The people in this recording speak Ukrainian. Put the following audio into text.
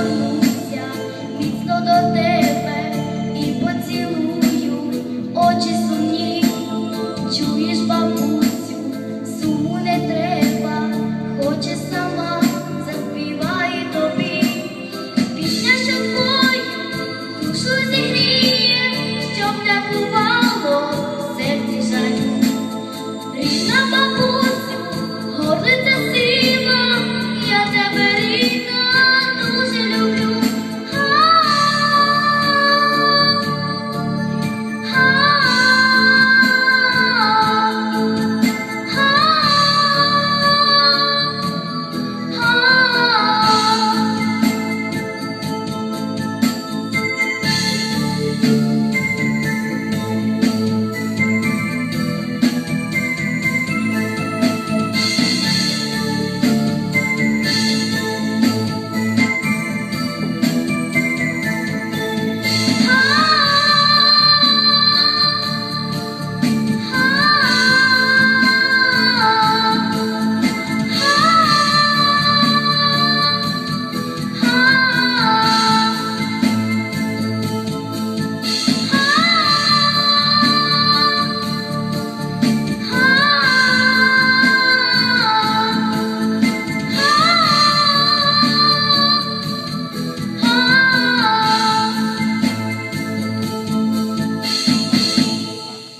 тягнуся міцно до тебе.